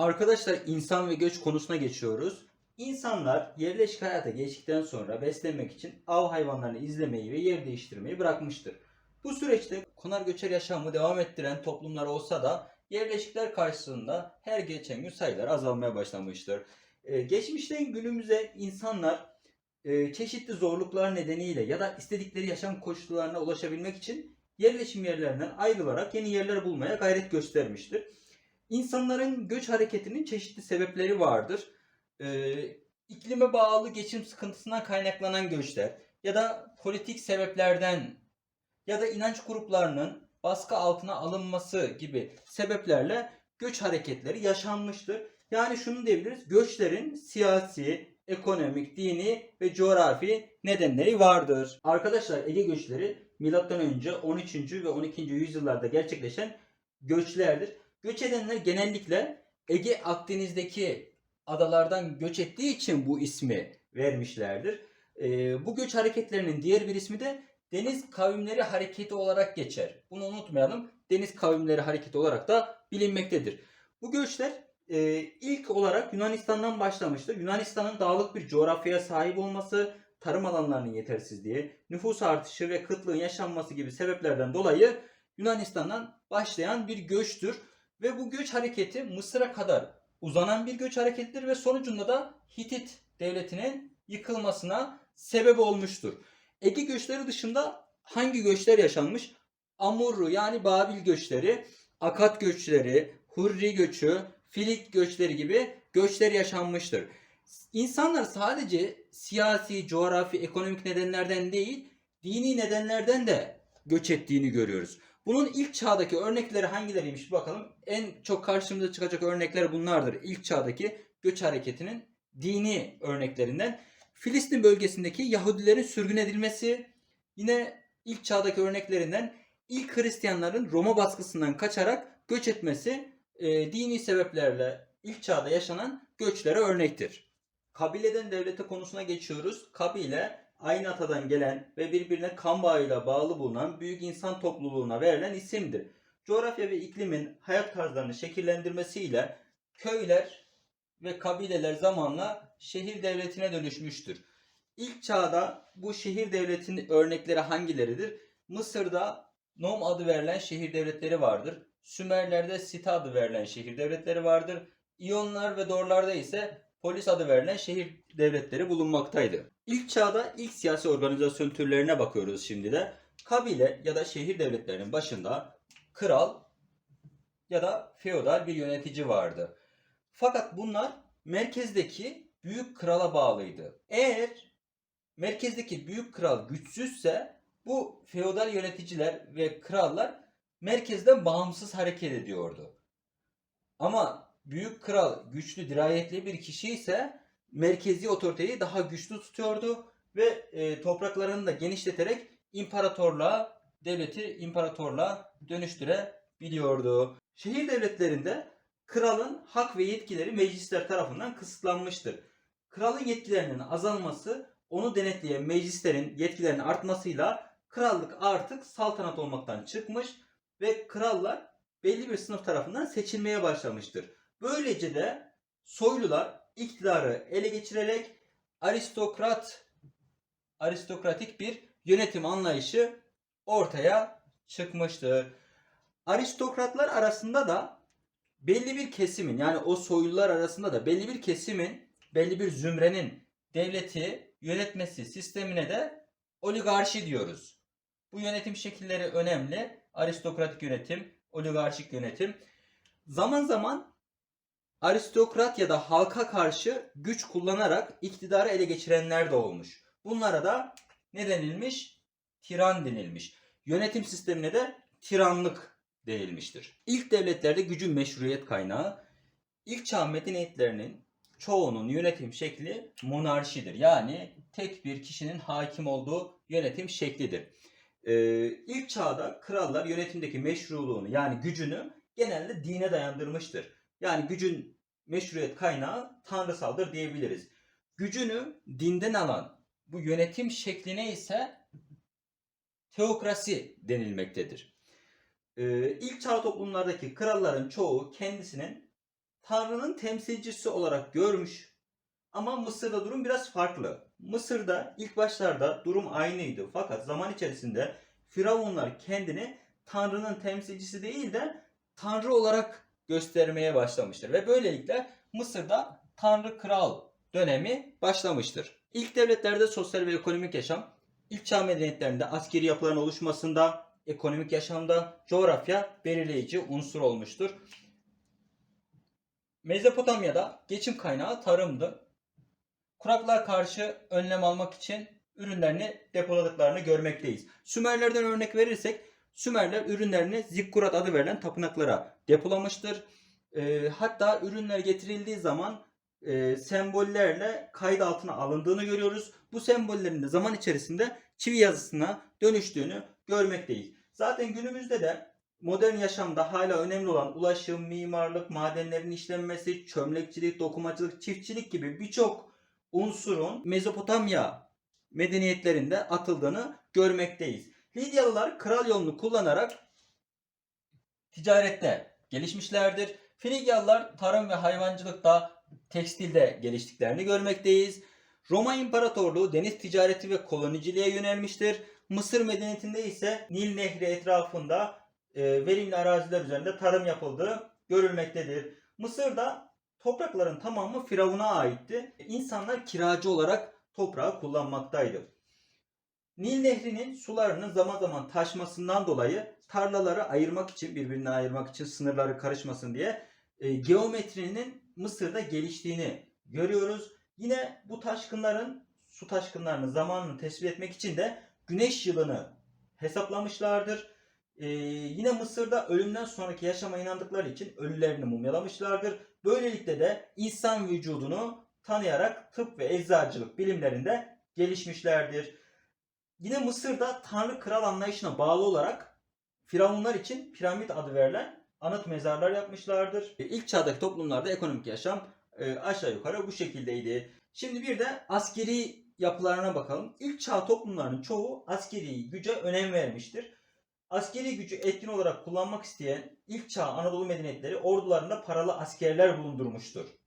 Arkadaşlar insan ve göç konusuna geçiyoruz. İnsanlar yerleşik hayata geçtikten sonra beslenmek için av hayvanlarını izlemeyi ve yer değiştirmeyi bırakmıştır. Bu süreçte konar göçer yaşamı devam ettiren toplumlar olsa da yerleşikler karşısında her geçen gün sayılar azalmaya başlamıştır. Ee, geçmişten günümüze insanlar e, çeşitli zorluklar nedeniyle ya da istedikleri yaşam koşullarına ulaşabilmek için yerleşim yerlerinden ayrılarak yeni yerler bulmaya gayret göstermiştir. İnsanların göç hareketinin çeşitli sebepleri vardır. Ee, iklime bağlı geçim sıkıntısından kaynaklanan göçler ya da politik sebeplerden ya da inanç gruplarının baskı altına alınması gibi sebeplerle göç hareketleri yaşanmıştır. Yani şunu diyebiliriz. Göçlerin siyasi, ekonomik, dini ve coğrafi nedenleri vardır. Arkadaşlar Ege göçleri M.Ö. 13. ve 12. yüzyıllarda gerçekleşen göçlerdir. Göç edenler genellikle Ege Akdeniz'deki adalardan göç ettiği için bu ismi vermişlerdir. Ee, bu göç hareketlerinin diğer bir ismi de Deniz Kavimleri Hareketi olarak geçer. Bunu unutmayalım. Deniz Kavimleri Hareketi olarak da bilinmektedir. Bu göçler e, ilk olarak Yunanistan'dan başlamıştır. Yunanistan'ın dağlık bir coğrafyaya sahip olması, tarım alanlarının yetersizliği, nüfus artışı ve kıtlığın yaşanması gibi sebeplerden dolayı Yunanistan'dan başlayan bir göçtür. Ve bu göç hareketi Mısır'a kadar uzanan bir göç hareketidir ve sonucunda da Hitit devletinin yıkılmasına sebep olmuştur. Ege göçleri dışında hangi göçler yaşanmış? Amurru yani Babil göçleri, Akat göçleri, Hurri göçü, Filik göçleri gibi göçler yaşanmıştır. İnsanlar sadece siyasi, coğrafi, ekonomik nedenlerden değil, dini nedenlerden de göç ettiğini görüyoruz. Bunun ilk çağdaki örnekleri hangileriymiş bir bakalım. En çok karşımıza çıkacak örnekler bunlardır. İlk çağdaki göç hareketinin dini örneklerinden. Filistin bölgesindeki Yahudilerin sürgün edilmesi yine ilk çağdaki örneklerinden ilk Hristiyanların Roma baskısından kaçarak göç etmesi e, dini sebeplerle ilk çağda yaşanan göçlere örnektir. Kabileden devlete konusuna geçiyoruz. Kabile aynı atadan gelen ve birbirine kan bağıyla bağlı bulunan büyük insan topluluğuna verilen isimdir. Coğrafya ve iklimin hayat tarzlarını şekillendirmesiyle köyler ve kabileler zamanla şehir devletine dönüşmüştür. İlk çağda bu şehir devletinin örnekleri hangileridir? Mısır'da Nom adı verilen şehir devletleri vardır. Sümerler'de Sita adı verilen şehir devletleri vardır. İyonlar ve Dorlarda ise polis adı verilen şehir devletleri bulunmaktaydı. İlk çağda ilk siyasi organizasyon türlerine bakıyoruz şimdi de. Kabile ya da şehir devletlerinin başında kral ya da feodal bir yönetici vardı. Fakat bunlar merkezdeki büyük krala bağlıydı. Eğer merkezdeki büyük kral güçsüzse bu feodal yöneticiler ve krallar merkezden bağımsız hareket ediyordu. Ama büyük kral güçlü, dirayetli bir kişi ise merkezi otoriteyi daha güçlü tutuyordu ve e, topraklarını da genişleterek imparatorluğa, devleti imparatorluğa dönüştürebiliyordu. Şehir devletlerinde kralın hak ve yetkileri meclisler tarafından kısıtlanmıştır. Kralın yetkilerinin azalması, onu denetleyen meclislerin yetkilerinin artmasıyla krallık artık saltanat olmaktan çıkmış ve krallar belli bir sınıf tarafından seçilmeye başlamıştır. Böylece de soylular iktidarı ele geçirerek aristokrat aristokratik bir yönetim anlayışı ortaya çıkmıştır. Aristokratlar arasında da belli bir kesimin yani o soylular arasında da belli bir kesimin belli bir zümrenin devleti yönetmesi sistemine de oligarşi diyoruz. Bu yönetim şekilleri önemli. Aristokratik yönetim, oligarşik yönetim. Zaman zaman aristokrat ya da halka karşı güç kullanarak iktidarı ele geçirenler de olmuş. Bunlara da ne denilmiş? Tiran denilmiş. Yönetim sistemine de tiranlık denilmiştir. İlk devletlerde gücün meşruiyet kaynağı ilk çağ medeniyetlerinin çoğunun yönetim şekli monarşidir. Yani tek bir kişinin hakim olduğu yönetim şeklidir. Ee, ilk çağda krallar yönetimdeki meşruluğunu yani gücünü genelde dine dayandırmıştır. Yani gücün meşruiyet kaynağı tanrısaldır diyebiliriz. Gücünü dinden alan bu yönetim şekline ise teokrasi denilmektedir. Ee, ilk çağ toplumlardaki kralların çoğu kendisinin Tanrı'nın temsilcisi olarak görmüş. Ama Mısır'da durum biraz farklı. Mısır'da ilk başlarda durum aynıydı. Fakat zaman içerisinde Firavunlar kendini Tanrı'nın temsilcisi değil de Tanrı olarak göstermeye başlamıştır. Ve böylelikle Mısır'da Tanrı Kral dönemi başlamıştır. İlk devletlerde sosyal ve ekonomik yaşam, ilk çağ medeniyetlerinde askeri yapıların oluşmasında, ekonomik yaşamda coğrafya belirleyici unsur olmuştur. Mezopotamya'da geçim kaynağı tarımdı. Kuraklığa karşı önlem almak için ürünlerini depoladıklarını görmekteyiz. Sümerlerden örnek verirsek Sümerler ürünlerini Zikkurat adı verilen tapınaklara depolamıştır. Ee, hatta ürünler getirildiği zaman e, sembollerle kayıt altına alındığını görüyoruz. Bu sembollerin de zaman içerisinde çivi yazısına dönüştüğünü görmekteyiz. Zaten günümüzde de modern yaşamda hala önemli olan ulaşım, mimarlık, madenlerin işlenmesi, çömlekçilik, dokumacılık, çiftçilik gibi birçok unsurun Mezopotamya medeniyetlerinde atıldığını görmekteyiz. Lidyalılar kral yolunu kullanarak ticarette gelişmişlerdir. Frigyalılar tarım ve hayvancılıkta, tekstilde geliştiklerini görmekteyiz. Roma İmparatorluğu deniz ticareti ve koloniciliğe yönelmiştir. Mısır medeniyetinde ise Nil Nehri etrafında e, verimli araziler üzerinde tarım yapıldığı görülmektedir. Mısır'da toprakların tamamı Firavun'a aitti. İnsanlar kiracı olarak toprağı kullanmaktaydı. Nil Nehri'nin sularının zaman zaman taşmasından dolayı tarlaları ayırmak için, birbirinden ayırmak için sınırları karışmasın diye e, geometrinin Mısır'da geliştiğini görüyoruz. Yine bu taşkınların, su taşkınlarının zamanını tespit etmek için de güneş yılını hesaplamışlardır. Ee, yine Mısır'da ölümden sonraki yaşama inandıkları için ölülerini mumyalamışlardır. Böylelikle de insan vücudunu tanıyarak tıp ve eczacılık bilimlerinde gelişmişlerdir. Yine Mısır'da Tanrı Kral anlayışına bağlı olarak Firavunlar için piramit adı verilen anıt mezarlar yapmışlardır. E, İlk çağdaki toplumlarda ekonomik yaşam e, aşağı yukarı bu şekildeydi. Şimdi bir de askeri yapılarına bakalım. İlk çağ toplumlarının çoğu askeri güce önem vermiştir. Askeri gücü etkin olarak kullanmak isteyen ilk çağ Anadolu medeniyetleri ordularında paralı askerler bulundurmuştur.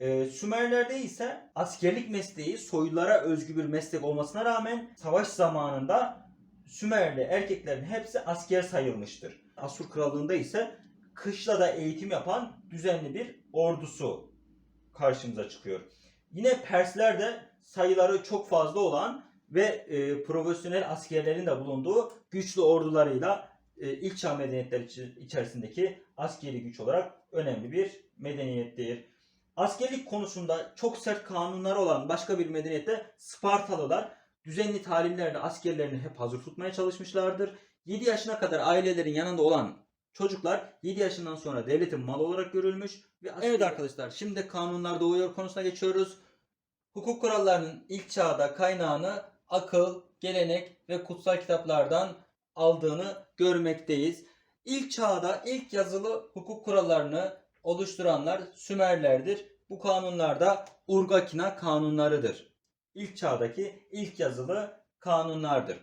Ee, Sümerlerde ise askerlik mesleği soylulara özgü bir meslek olmasına rağmen savaş zamanında Sümerli erkeklerin hepsi asker sayılmıştır. Asur Krallığında ise kışlada eğitim yapan düzenli bir ordusu karşımıza çıkıyor. Yine Persler de sayıları çok fazla olan ve e, profesyonel askerlerin de bulunduğu güçlü ordularıyla e, ilk çağ medeniyetleri içi- içerisindeki askeri güç olarak önemli bir medeniyettir. Askerlik konusunda çok sert kanunları olan başka bir medeniyette Spartalılar düzenli talimlerle askerlerini hep hazır tutmaya çalışmışlardır. 7 yaşına kadar ailelerin yanında olan çocuklar 7 yaşından sonra devletin malı olarak görülmüş ve Evet arkadaşlar şimdi kanunlar doğuyor konusuna geçiyoruz. Hukuk kurallarının ilk çağda kaynağını akıl, gelenek ve kutsal kitaplardan aldığını görmekteyiz. İlk çağda ilk yazılı hukuk kurallarını oluşturanlar Sümerlerdir. Bu kanunlar da Urgakina kanunlarıdır. İlk çağdaki ilk yazılı kanunlardır.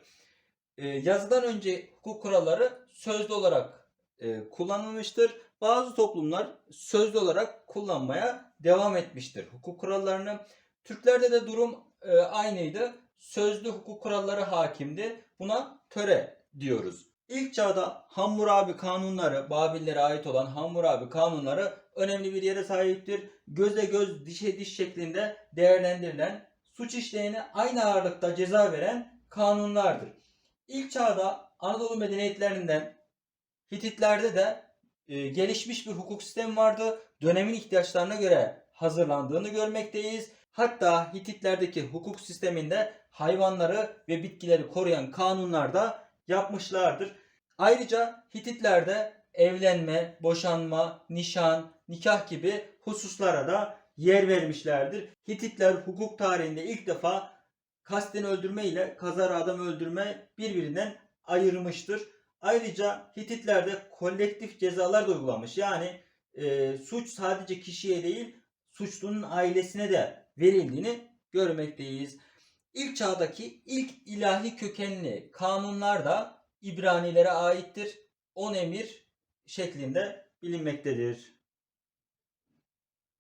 Ee, yazıdan önce hukuk kuralları sözlü olarak e, kullanılmıştır. Bazı toplumlar sözlü olarak kullanmaya devam etmiştir hukuk kurallarını. Türklerde de durum e, aynıydı. Sözlü hukuk kuralları hakimdi. Buna töre diyoruz. İlk çağda Hammurabi kanunları, Babillere ait olan Hammurabi kanunları önemli bir yere sahiptir. Göze göz, dişe diş şeklinde değerlendirilen, suç işleyene aynı ağırlıkta ceza veren kanunlardır. İlk çağda Anadolu medeniyetlerinden Hititlerde de e, gelişmiş bir hukuk sistemi vardı. Dönemin ihtiyaçlarına göre hazırlandığını görmekteyiz. Hatta Hititlerdeki hukuk sisteminde hayvanları ve bitkileri koruyan kanunlar da yapmışlardır. Ayrıca Hititlerde evlenme, boşanma, nişan, nikah gibi hususlara da yer vermişlerdir. Hititler hukuk tarihinde ilk defa kasten öldürme ile kazara adam öldürme birbirinden ayırmıştır. Ayrıca Hititlerde kolektif cezalar da uygulamış. Yani e, suç sadece kişiye değil suçlunun ailesine de verildiğini görmekteyiz. İlk çağdaki ilk ilahi kökenli kanunlar da İbranilere aittir. On emir şeklinde bilinmektedir.